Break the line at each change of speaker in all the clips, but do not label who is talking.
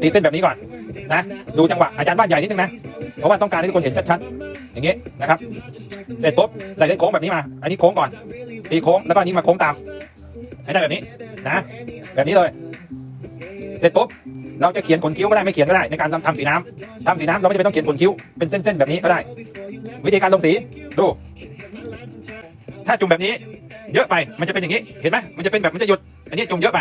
ตีเส้นแบบนี้ก่อนนะดูจังหวะอาจารย์วาดใหญ่นิดนึงนะเพราะว่าต้องการให้ทุกคนเห็นชัดๆอย่างเงี้ยนะครับเสร็จปุ๊บใส่เส้นโค้งแบบนี้มา อันนี้โค้งก่อนตีโค้งแล้วก็อันนี้มาโค้งตามให้ได้แบบนี้นะแบบนี้เลย เสร็จปุ๊บเราจะเขียนขนคิ้วก็ได้ไม่เขียนก็ได้ในการทำทำสีน้ำทำสีน้ำเราไม่จำเป็นต้องเขียนขนคิ้วเป็นเส้นๆแบบนี้ก็ได้ วิธีการลงสีดู ถ้าจุ่มแบบนี้ เยอะไปมันจะเป็นอย่างนี้เห็นไหมมันจะเป็นแบบมันจะหยุดอันนี้จุ่มเยอะไป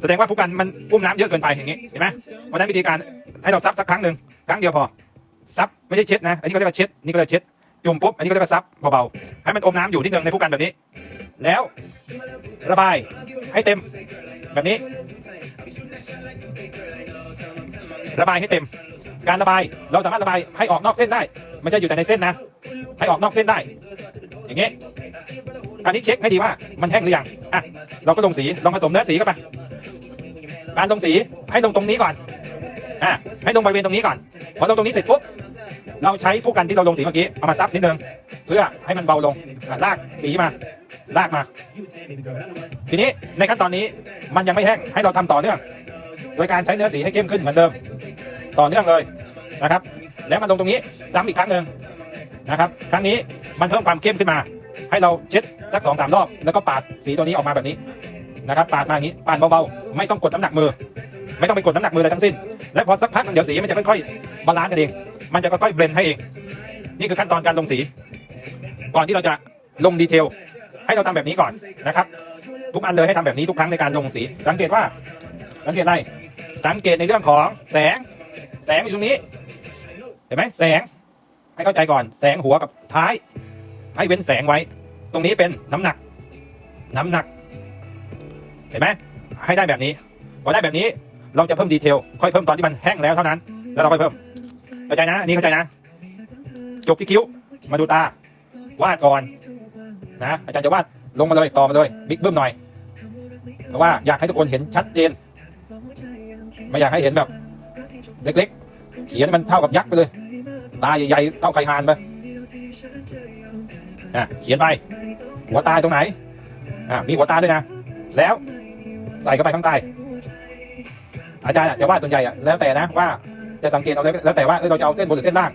แสดงว่าผู้กันมันอุ้มน้ำเยอะเกินไปอย่างนี้เห็นไหมเพราะนั้นวิธีการให้เราซับสักครั้งหนึ่งครั้งเดียวพอซับไม่ใช่เช็ดนะอันนี้ก็เรียกว่าเช็ดนี่ก็เรียกเช็ดจุ่มปุ๊บอันนี้ก็เรียกว่าซับเบาๆให้มันอมน้ำอยู่นิดนึงในผู้กันแบบนี้ แล้วระบายให้เต็มแบบนี้ ระบายให้เต็ม การระบายเราสามารถระบายให้ออกนอกเส้นได้ไม่ใช่อยู่แต่ในเส้นนะ ให้ออกนอกเส้นได้ อย่างเงี้อันนี้เช็คให้ดีว่ามันแห้งหรือยังอะเราก็ลงสีลองผสมเนื้อสีเข้าไป การลงสีให้ลงตรงนี้ก่อนอะให้ลงบริเวณตรงนี้ก่อนพอลงตรงนี้เสร็จปุ๊บเราใช้ผู้กันที่เราลงสีเมื่อกี้เอามาซับนิดนึงเพื่อให้มันเบาลงลากสีมาลากมา ทีนี้ในขั้นตอนนี้มันยังไม่แห้งให้เราทำต่อเนื่องโดยการใช้เนื้อสีให้เข้มขึ้นเหมือนเดิม ต่อเนื่องเลยนะครับ แล้วมาลงตรงนี้ซ้ำอีกครั้งหนึ่งนะครับครั้งนี้มันเพิ่มความเข้มขึ้นมา ให้เราเช็ดสักสองสามรอบแล้วก็ปาดสีตัวนี้ออกมาแบบนี้ นะครับปาดมาอย่างนี้ปาดเบาๆไม่ต้องกดน้ำหนักมือ ไม่ต้องไปกดน้ำหนักมืออะไรทั้งสิ้น และพอสักพักนึงเดี๋ยวสีมันจะค่อยๆบาลานซ์กันเอง มันจะค่อยๆเบลนให้เอง นี่คือขั้นตอนการลงสี ก่อนที่เราจะลงดีเทล ให้เราทำแบบนี้ก่อนนะครับ ทุกอันเลยให้ทำแบบนี้ทุกครั้งในการลงสี สังเกตว่า สังเกตอะไร สังเกตในเรื่องของแสง แสงอยู่ตรงนี้ เห็นไหมแสง ให้เข้าใจก่อน แสงหัวกับท้าย ให้เว้นแสงไว้ ตรงนี้เป็นน้ำหนัก น้ำหนัก เห็นไหมให้ได้แบบนี้พอได้แบบนี้เราจะเพิ่มดีเทล ค่อยเพิ่มตอนที่มันแห้งแล้วเท่านั้น แล้วเราค่อยเพิ่มเข้าใจนะนนี่เข้าใจนะ จบที่คิ้ว มาดูตาวาดก่อนนะอาจารย์จะวาดลงมาเลยต่อมาเลยบิ๊กเบิ้มหน่อยเพราะว่าอยากให้ทุกคนเห็นชัดเจน ไม่อยากให้เห็นแบบ เล็กๆ เขียนมันเท่ากับยักษ์ไปเลย ตาใหญ่ๆเท่าไข่หานไปอะเขียนไป หัวตาตรงไหนอะมีหัวตาด้วยนะ แล้วใส่เข้าไปข้างใต้อาจารย์จะวาดส่วนใหญ่อะแล้วแต่นะว่าจะสังเกตเอาแล้วแล้วแต่ว่าเราจะเอาเส้นบนหรือเส้นล่าง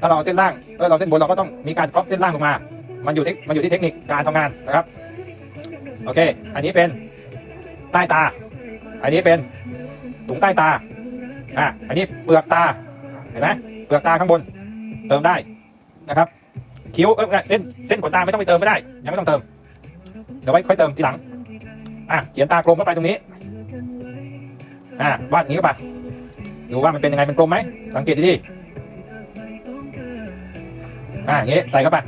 ถ้าเราเอาเส้นล่างเออเราเส้นบนเราก็ต้องมีการก๊อปเส้นล่างลงมา มันอยู่ที่มันอยู่ที่เทคนิคการทำงานนะครับ โอเค อันนี้เป็นใต้ตา อันนี้เป็นถุงใต้ตา อะ อันนี้เปลือกตา เห็นไหมเปลือกตาข้างบน เติมได้นะครับ คิ้วเออเส้นเส้นขนตาไม่ต้องไปเติมก็ได้ ยังไม่ต้องเติม เดี๋ยวไว้ค่อยเติมทีหลัง อะเขียนตากลมเข้าไปตรงนี้ อะวาดอย่างนี้เข้าไปดูว่ามันเป็นยังไงเป็นกลมไหมสังเกตดีๆอะอย่างนี้ใส่เข้าไป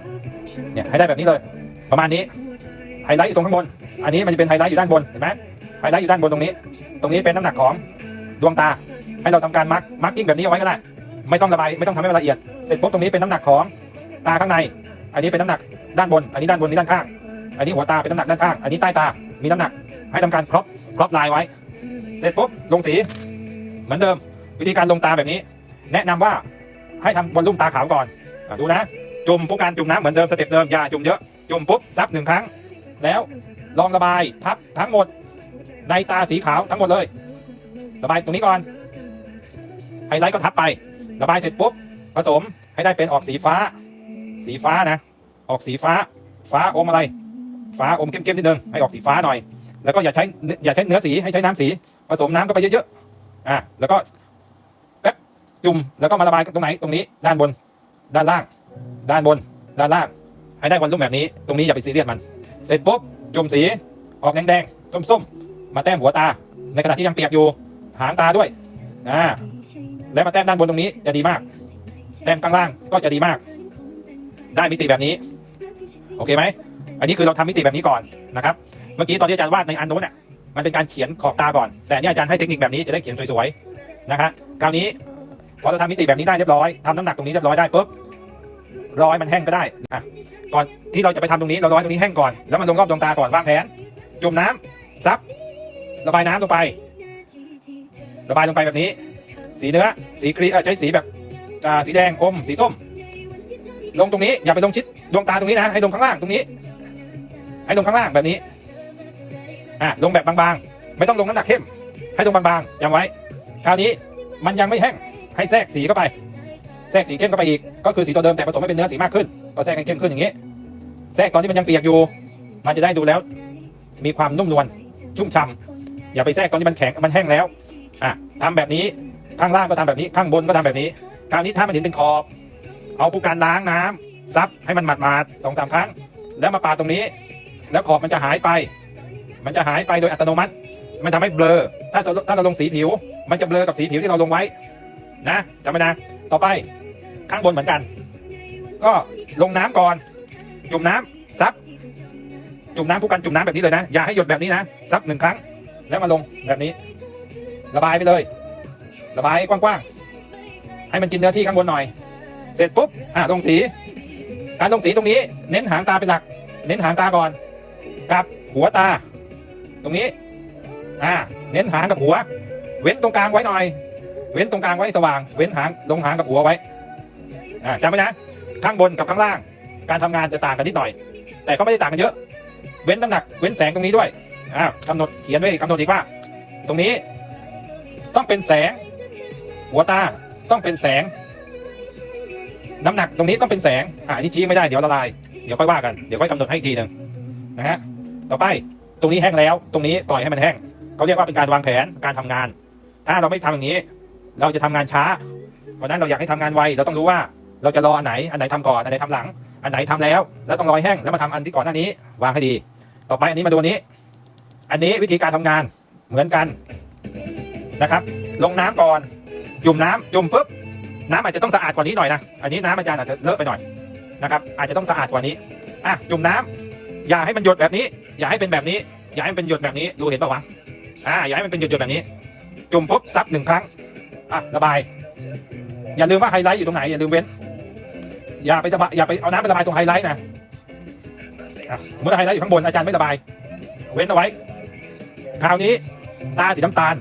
เนี่ยให้ได้แบบนี้เลย ประมาณนี้ไฮไลท์อยู่ตรงข้างบน อันนี้มันจะเป็นไฮไลท์อยู่ด้านบนเห็นไหมไฮไลท์อยู่ด้านบนตรงนี้ ตรงนี้เป็นน้ำหนักของดวงตา ให้เราทำการมาร์กมาร์กิ้งแบบนี้เอาไว้ก็ได้ไม่ต้องระบายไม่ต้องทำให้มันละเอียดเสร็จปุ๊บตรงนี้เป็นน้ำหนักของตาข้างใน อันนี้เป็นน้ำหนักด้านบน อันนี้ด้านบนนี้ด้านข้าง อันนี้หัวตาเป็นน้ำหนักด้านข้าง อันนี้ใต้ตา มีน้ำหนัก ให้ทำการครอบครอบลายไว้ เสร็จปุ๊บลงสี เหมือนเดิม วิธีการลงตาแบบนี้ แนะนำว่าให้ทำบนลุ่มตาขาวก่อนอดูนะจุ่มผู้การจุ่มน้ำเหมือนเดิมสเต็ปเดิมอย่าจุ่มเยอะจุ่มปุ๊บซับหนึ่งครั้ง แล้วลองระบายทับทั้งหมด ในตาสีขาวทั้งหมดเลย ระบายตรงนี้ก่อนไฮไลท์ก็ทับไประบายเสร็จปุ๊บผสมให้ได้เป็นออกสีฟ้า สีฟ้านะ ออกสีฟ้า ฟ้าอมอะไร ฟ้าอมเข้มๆนิดนึงให้ออกสีฟ้าหน่อย แล้วก็อย่าใช้อย่าใช้เนื้อสีให้ใช้น้ำสี ผสมน้ำเข้าไปเยอะๆอะแล้วก็แป๊บจุ่มแล้วก็มาระบายตรงไหนตรงนี้ด้านบน ด้านล่าง ด้านบน ด้านล่าง ให้ได้วันลุ่มแบบนี้ ตรงนี้อย่าไปซีเรียสมัน เสร็จปุ๊บจุ่มสีออกแดงๆส้มๆมาแต้มหัวตา ในขณะที่ยังเปียกอยู่หางตาด้วยอ่าแล้วมาแต้มด้านบนตรงนี้จะดีมาก แต้มข้างล่างก็จะดีมาก ได้มิติแบบนี้ โอเคไหม อันนี้คือเราทำมิติแบบนี้ก่อนนะครับ เมื่อกี้ตอนที่อาจารย์วาดในอันโน้นอะมันเป็นการเขียนขอบตาก่อน แต่อันนี่อาจารย์ให้เทคนิคแบบนี้จะได้เขียนสวยๆนะครับคราวนี้พอเราทำมิติแบบนี้ได้เรียบร้อยทำน้ำหนักตรงนี้เรียบร้อยได้ปุ๊บรอให้มันแห้งก็ได้อะก่อนที่เราจะไปทำตรงนี้เราร้อให้ตรงนี้แห้งก่อน แล้วมันลงรอบดวงตาก่อนวางแผนจุ่มน้ำซับ ระบายน้ำลงไป ระบายลงไปแบบนี้ สีเนื้อ สีครีเออใช้สีแบบสีแดงอมสีส้ม ลงตรงนี้อย่าไปลงชิดดวงตาตรงนี้นะ ให้ลงข้างล่างตรงนี้ ให้ลงข้างล่างแบบนี้อะลงแบบบางๆ ไม่ต้องลงน้ำหนักเข้ม ให้ลงบางๆจำไว้ คราวนี้มันยังไม่แห้ง ให้แทรกสีเข้าไป แทรกสีเข้มเข้าไปอีก ก็คือสีตัวเดิมแต่ผสมให้เป็นเนื้อสีมากขึ้น ก็แทรกให้เข้มขึ้นอย่างนี้ แทรกตอนที่มันยังเปียกอยู่ มันจะได้ดูแล้ว มีความนุ่มนวล ชุ่มฉ่ำอย่าไปแทรกตอนที่มันแข็ง มันแห้งแล้ว อะทำแบบนี้ ข้างล่างก็ทำแบบนี้ ข้างบนก็ทำแบบนี้ คราวนี้ถ้ามันเห็นเป็นขอบ เอาผู้การล้างน้ำซับให้มันหมาดๆสองสามครั้ง แล้วมาปาตรงนี้ แล้วขอบมันจะหายไป มันจะหายไปโดยอัตโนมัติ มันทำให้เบลอ ถ้าเราถ้าเราลงสีผิว มันจะเบลอกับสีผิวที่เราลงไว้ นะจำไว้นะ ต่อไปข้างบนเหมือนกัน ก็ลงน้ำก่อน จุ่มน้ำซับ จุ่มน้ำผู้กันจุ่มน้ำแบบนี้เลยนะ อย่าให้หยดแบบนี้นะ ซับหนึ่งครั้ง แล้วมาลงแบบนี้ ระบายไปเลย ระบายกว้างๆ ให้มันกินเนื้อที่ข้างบนหน่อย เสร็จปุ๊บ อะลงสี การลงสีตรงนี้ เน้นหางตาเป็นหลัก เน้นหางตาก่อน กับหัวตา ตรงนี้ อ่า เน้นหางกับหัว เว้นตรงกลางไว้หน่อย เว้นตรงกลางไว้สว่าง เว้นหางลงหางกับหัวไว้ อ่าจำไว้นะ ข้างบนกับข้างล่าง การทำงานจะต่างกันนิดหน่อย แต่ก็ไม่ได้ต่างกันเยอะ เว้นน้ำหนัก เว้นแสงตรงนี้ด้วย อ่ากำหนดเขียนไว้กำหนดอีกว่า ตรงนี้ ต้องเป็นแสง หัวตาต้องเป็นแสง น้ำหนักตรงนี้ต้องเป็นแสง อ่านี่ชี้ไม่ได้เดี๋ยวละลาย เดี๋ยวค่อยว่ากัน เดี๋ยวค่อยกำหนดให้อีกทีหนึ่งนะฮะ ต่อไปตรงนี้แห้งแล้ว ตรงนี้ปล่อยให้มันแห้งเขาเรียกว่าเป็นการวางแผนการทำงาน ถ้าเราไม่ทำอย่างนี้ เราจะทำงานช้าเพราะนั้นเราอยากให้ทำงานไวเราต้องรู้ว่าเราจะรออันไหนอันไหนทำก่อนอันไหนทำหลัง อันไหนทำแล้ว แล้วต้องรอให้แห้งแล้วมาทำอันที่ก่อนหน้านี้ วางให้ดี ต่อไปอันนี้มาดูนนี้ อันนี้วิธีการทำงานเหมือนกันนะครับ ลงน้ำก่อนจุ่มน้ำจุ่มปุ๊บน้ำอาจจะต้องสะอาดกว่านี้หน่อยนะ อันนี้น้ำอาจารย์อาจจะเลอะไปหน่อยนะครับ อาจจะต้องสะอาดกว่านี้ อะ จุ่มน้ำอย่าให้มันหยดแบบนี้ อย่าให้เป็นแบบนี้ อย่าให้มันเป็นหยดแบบนี้ดูเห็นปะวะอ่าอย่าให้มันเป็นหยดๆแบบนี้ จุ่มปุ๊บซับหนึ่งครั้งอะระบาย อย่าลืมว่าไฮไลท์อยู่ตรงไหนอย่าลืมเว้น อย่าไประบายอย่าไปเอาน้ำไประบายตรงไฮไลท์นะสมมติไฮไลท์อยู่ข้างบนอาจารย์ไม่ระบาย เว้นเอาไว้ คราวนี้ตาสีน้ำตาล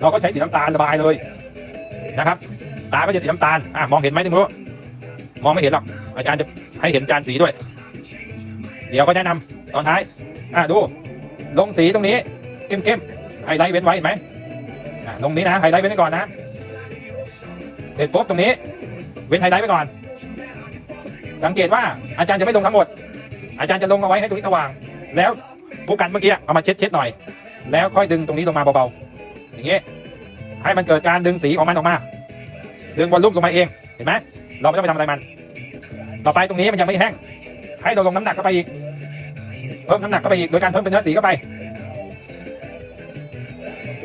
เราก็ใช้สีน้ำตาลระบายเลยนะครับ ตาก็จะสีน้ำตาลอะมองเห็นไหมไม่รู้มองไม่เห็นหรอกอาจารย์จะให้เห็นจานสีด้วย เดี๋ยวก็แนะนำ ตอนท้ายอะดู ลงสีตรงนี้เข้มๆไฮไลท์เว้นไว้เห็นไหมอะลงนี้นะไฮไลท์เว้นไว้ก่อนนะเสร็จปุ๊บตรงนี้ เว้นไฮไลท์ไว้ก่อน สังเกตว่าอาจารย์จะไม่ลงทั้งหมด อาจารย์จะลงเอาไว้ให้ตรงนี้สว่าง แล้วผู้กันเมื่อกี้เอามาเช็ดเช็ดๆหน่อย แล้วค่อยดึงตรงนี้ลงมาเบาๆอย่างเงี้ยให้มันเกิดการดึงสีของมันออกมา ดึงวอลลุ่มลงมาเองเห็นไหมเราไม่ต้องไปทำอะไรมัน ต่อไปตรงนี้มันยังไม่แห้ง ให้เราลงน้ำหนักเข้าไปอีก เพิ่มน้ำหนักเข้าไปอีกโดยการเพิ่มเป็นเนื้อสีเข้าไป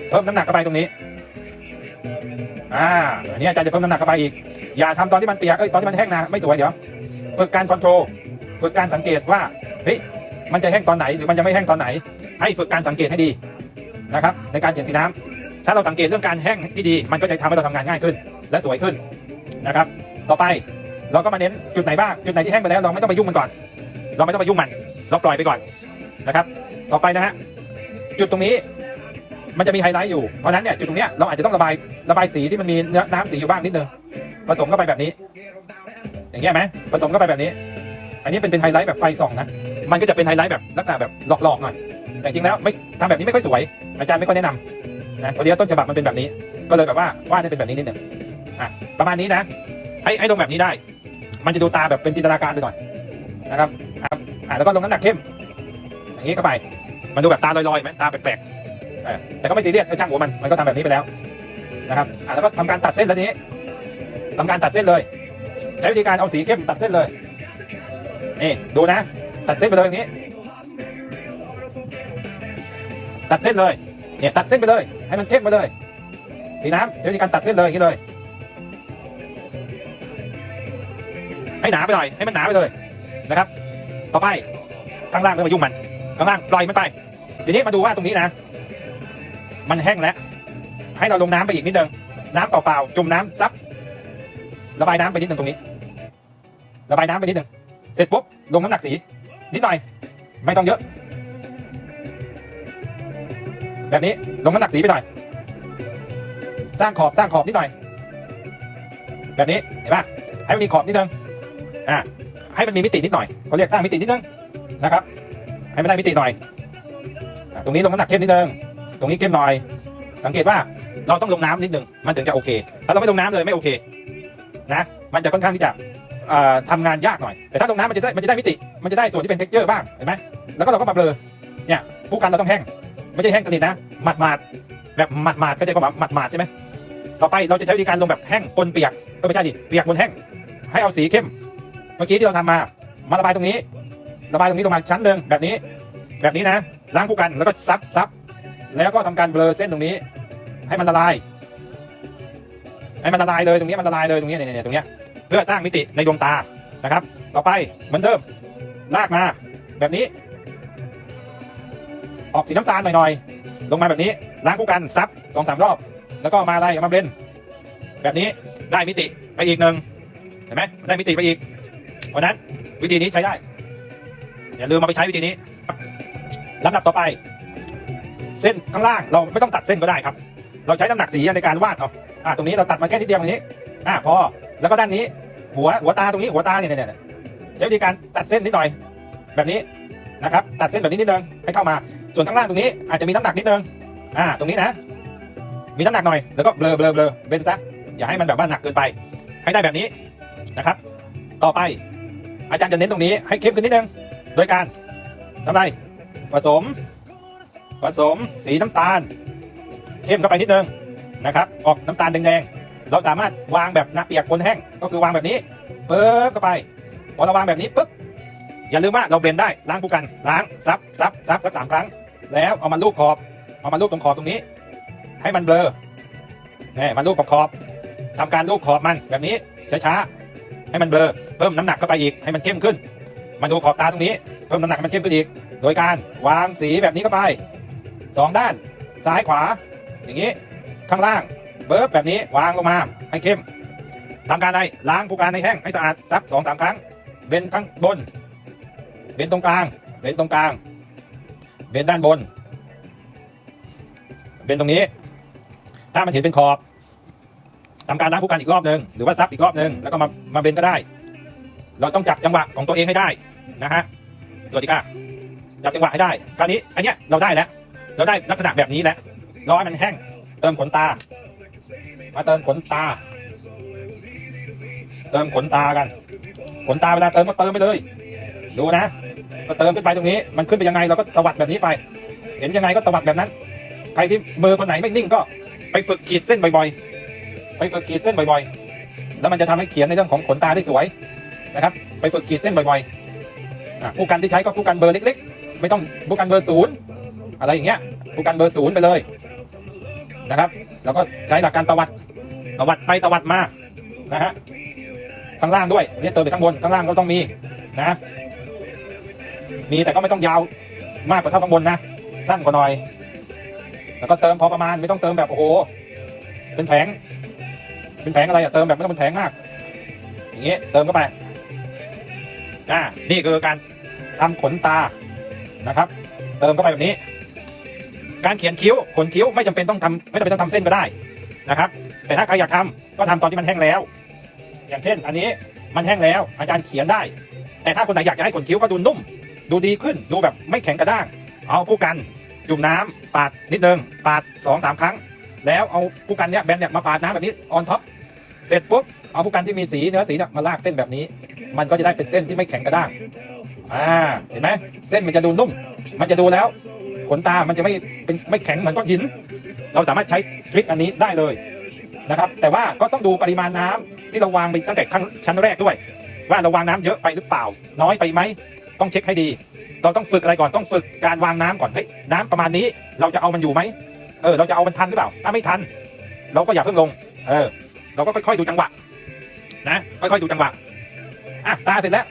เพิ่มน้ำหนักเข้าไปตรงนี้ อ่าอันนี้อาจารย์จะเพิ่มน้ำหนักเข้าไปอีก อย่าทำตอนที่มันเปียกเอ้ยตอนที่มันแห้งนะไม่สวยเดี๋ยวฝึกการคอนโทรลฝึกการสังเกตว่าเฮ้ยมันจะแห้งตอนไหนหรือมันจะไม่แห้งตอนไหน ให้ฝึกการสังเกตให้ดีนะครับ ในการเขียนสีน้ำถ้าเราสังเกตเรื่องการแห้งที่ดี มันก็จะทำให้เราทำงานง่ายขึ้น และสวยขึ้นนะครับ ต่อไปเราก็มาเน้นจุดไหนบ้างจุดไหนที่แห้งไปแล้วเราไม่ต้องไปยุ่งมันก่อน เราไม่ต้องไปยุ่งมัน เราปล่อยไปก่อนนะครับ ต่อไปนะฮะจุดตรงนี้มันจะมีไฮไลท์อยู่ เพราะนั้นเนี่ยจุดตรงเนี้ยเราอาจจะต้องระบายระบายสีที่มันมีเนื้อน้ำสีอยู่บ้างนิดนึงผสมเข้าไปแบบนี้ อย่างเงี้ยไหมผสมเข้าไปแบบนี้ อันนี้เป็นเป็นไฮไลท์แบบไฟส่องนะมันก็จะเป็นไฮไลท์แบบลักษณะแบบหลอกๆหน่อยแต่จริงแล้วไม่ทำแบบนี้ไม่ค่อยสวย อาจารย์ไม่ค่อยแนะนำนะพอดีต้นฉบับมันเป็นแบบนี้ ก็เลยแบบว่าวาดให้เป็นแบบนี้นิดนึงอะประมาณนี้นะให้ให้ลงแบบนี้ได้ มันจะดูตาแบบเป็นจินตนาการไปหน่อยนะครับ อะแล้วก็ลงน้ำหนักเข้ม อย่างนี้เข้าไป มันดูแบบตาลอยๆไหมตาแปลกๆแต่ก็ไม่ซีเรียสไม่ช่างหัวมัน มันก็ทำแบบนี้ไปแล้วนะครับอะแล้วก็ทำการตัดเส้นแล้วนี้ทำการตัดเส้นเลย ใช้วิธีการเอาสีเข้มตัดเส้นเลยนี่ดูนะ ตัดเส้นไปเลยอย่างนี้ ตัดเส้นเลยเนี่ยตัดเส้นไปเลย ให้มันเข้มไปเลยสีน้ำใช้วิธีการตัดเส้นเลยอย่างนี้เลยให้หนาไปหน่อยให้มันหนาไปเลยนะครับ ต่อไปข้างล่างไม่มายุ่งมันข้างล่างปล่อยมันไปทีนี้มาดูว่าตรงนี้นะ มันแห้งแล้ว ให้เราลงน้ำไปอีกนิดนึงน้ำเปล่าๆจุ่มน้ำซับระบายน้ำไปนิดนึงตรงนี้ ระบายน้ำไปนิดนึงเสร็จปุ๊บลงน้ำหนักสี นิดหน่อย ไม่ต้องเยอะ แบบนี้ลงน้ำหนักสีไปหน่อยสร้างขอบสร้างขอบนิดหน่อย แบบนี้เห็นปะให้มันมีขอบนิดนึงอ่า ให้มันมีมิตินิดหน่อยเขาเรียกสร้างมิตินิดนึงนะครับ ให้มันได้มิติหน่อย ตรงนี้ลงน้ำหนักเข้มนิดนึง ตรงนี้เข้มหน่อย สังเกตว่าเราต้องลงน้ำนิดนึง มันถึงจะโอเค ถ้าเราไม่ลงน้ำเลยไม่โอเคนะ มันจะค่อนข้างที่จะเอ่อทำงานยากหน่อย แต่ถ้าลงน้ำมันจะได้มันจะได้มิติ มันจะได้ส่วนที่เป็นเท็กเจอร์บ้าง เห็นไหมแล้วก็เราก็มาเบลอเนี่ยผู้กันเราต้องแห้ง ไม่ใช่แห้งสนิทนะหมาดหมาดแบบหมาดหมาดก็จะว่าหมาดหมาดใช่ไหมต่อไปเราจะใช้วิธีการลงแบบแห้งปนเปียกก็ไม่ใช่ดิเปียกบนแห้ง ให้เอาสีเข้ม มื่อกี้ที่เราทำมา มาระบายตรงนี้ ระบายตรงนี้ลงมาชั้นหนึ่งแบบนี้ แบบนี้นะ ล้างผู้กันแล้วก็ซับซับแล้วก็ทำการเบลอเส้นตรงนี้ ให้มันละลาย ให้มันละลายเลยตรงนี้มันละลายเลยตรงนี้เนี่ยตรงนี้เพื่อสร้างมิติในดวงตานะครับ ต่อไปเหมือนเดิมลากมาแบบนี้ ออกสีน้ำตาลหน่อยๆลงมาแบบนี้ ล้างคู่กันซับสองสามรอบ แล้วก็มาอะไรเอามาเบลนแบบนี้ได้มิติไปอีกหนึ่งเห็นไหมได้มิติไปอีก เพราะนั้นวิธีนี้ใช้ได้ อย่าลืมมาไปใช้วิธีนี้ลำดับต่อไป เส้นข้างล่างเราไม่ต้องตัดเส้นก็ได้ครับ เราใช้น้ำหนักสีในการวาดเอาอ่าตรงนี้เราตัดมาแค่นิดเดียวตรงนี้ อ่าพอแล้วก็ด้านนี้ หัวหัวตาตรงนี้หัวตาเนี่ยเนี่ยเนี่ยใช้วิธีการตัดเส้นนิดหน่อย แบบนี้นะครับ ตัดเส้นแบบนี้นิดนึงให้เข้ามา ส่วนข้างล่างตรงนี้อาจจะมีน้ำหนักนิดนึงอ่า ตรงนี้นะ มีน้ำหนักหน่อยแล้วก็เบลอเบลอเบลอเบนซะอย่าให้มันแบบว่าหนักเกินไป ให้ได้แบบนี้นะครับ ต่อไป อาจารย์จะเน้นตรงนี้ให้เข้มขึ้นนิดนึง โดยการทำอะไรผสม ผสมสีน้ำตาล เข้มเข้าไปนิดนึงนะครับ ออกน้ำตาลแดงๆเราสามารถวางแบบน้ำเปียกบนแห้งก็คือวางแบบนี้ปึ๊บเข้าไปพอเราวางแบบนี้ปุ๊บอย่าลืมว่าเราเบลนได้ล้างผู้กันล้างซับซับซับสักสามครั้ง แล้วเอามาลูบขอบเอามาลูบตรงขอบตรงนี้ ให้มันเบลอนี่มาลูบขอบขอบทำการลูบขอบมันแบบนี้ช้าๆ ให้มันเบลอเพิ่มน้ำหนักเข้าไปอีกให้มันเข้มขึ้นมาดูขอบตาตรงนี้เพิ่มน้ำหนักให้มันเข้มขึ้นอีก โดยการวางสีแบบนี้เข้าไปสองด้านซ้ายขวา อย่างนี้ข้างล่างเบิร์แบบนี้วางลงมาให้เข้มทำการอะไรล้างผู้การในแห้งให้สะอาดซักสองสามครั้งเบนข้างบนเบนตรงกลางเบนตรงกลางเบนด้านบนเบนตรงนี้ ถ้ามันเห็นเป็นขอบ ทำการล้างผู้การอีกรอบหนึ่งหรือว่าซับอีกรอบหนึ่งแล้วก็มามาเบนก็ได้ เราต้องจับจังหวะของตัวเองให้ได้นะฮะสวัสดีค่ะจับจังหวะให้ได้คราวนี้อันเนี้ยเราได้แล้ว เราได้ลักษณะแบบนี้แล้วรอให้มันแห้ง เติมขนตา มาเติมขนตา เติมขนตากัน ขนตาเวลาเติมก็เติมไปเลย ดูนะ ก็เติมขึ้นไปตรงนี้ มันขึ้นไปยังไงเราก็ตวัดแบบนี้ไป เห็นยังไงก็ตวัดแบบนั้น ใครที่มือคนไหนไม่นิ่งก็ไปฝึกขีดเส้นบ่อยๆ ฝึกขีดเส้นบ่อยๆ แล้วมันจะทำให้เขียนในเรื่องของขนตาได้สวยนะครับ ไปฝึกขีดเส้นบ่อยๆผู้กันที่ใช้ก็ผู้กันเบอร์เล็ก ๆ ไม่ต้องผู้กันเบอร์ศูนย์อะไรอย่างเงี้ยผู้กันเบอร์ศูนย์ไปเลยนะครับ แล้วก็ใช้หลักการตวัดตวัดไปตวัดมานะฮะข้างล่างด้วยไม่ใช่เติมไปข้างบนข้างล่างก็ต้องมีนะมีแต่ก็ไม่ต้องยาวมากกว่าเท่าข้างบนนะสั้นกว่าหน่อย แล้วก็เติมพอประมาณไม่ต้องเติมแบบโอ้โหเป็นแผง เป็นแผงอะไรอะเติมแบบไม่ต้องเป็นแผงมาก อย่างเงี้ยเติมเข้าไปอ่านี่คือการทำขนตานะครับ เติมเข้าไปแบบนี้ การเขียนคิ้วขนคิ้วไม่จำเป็นต้องทำไม่จำเป็นต้องทำเส้นก็ได้นะครับ แต่ถ้าใครอยากทำก็ทำตอนที่มันแห้งแล้ว อย่างเช่น อันนี้มันแห้งแล้ว อาจารย์เขียนได้ แต่ถ้าคนไหนอยากจะให้ขนคิ้วก็ดูนุ่ม ดูดีขึ้นดูแบบไม่แข็งกระด้าง เอาผู้กันจุ่มน้ำปาดนิดนึงปาดสองสามครั้ง แล้วเอาผู้กันเนี้ยแบนเนี่ยมาปาดน้ำแบบนี้ออนท็อป เสร็จปุ๊บเอาผู้กันที่มีสีเนื้อสีเนี่ยมาลากเส้นแบบนี้ มันก็จะได้เป็นเส้นที่ไม่แข็งกระด้างอ่าเห็นไหมเส้นมันจะดูนุ่ม มันจะดูแล้ว ขนตามันจะไม่เป็นไม่แข็งเหมือนก้อนหิน เราสามารถใช้ทริคอันนี้ได้เลยนะครับ แต่ว่าก็ต้องดูปริมาณน้ำที่เราวางไปตั้งแต่ขั้นชั้นแรกด้วย ว่าเราวางน้ำเยอะไปหรือเปล่า น้อยไปไหมต้องเช็คให้ดี เราต้องฝึกอะไรก่อนต้องฝึกการวางน้ำก่อนเฮ้ยน้ำประมาณนี้ เราจะเอามันอยู่ไหมเออเราจะเอามันทันหรือเปล่า ถ้าไม่ทัน เราก็อย่าเพิ่งลง เออ เราก็ค่อยๆดูจังหวะนะค่อยๆดูจังหวะอะตาเสร็จแล้ว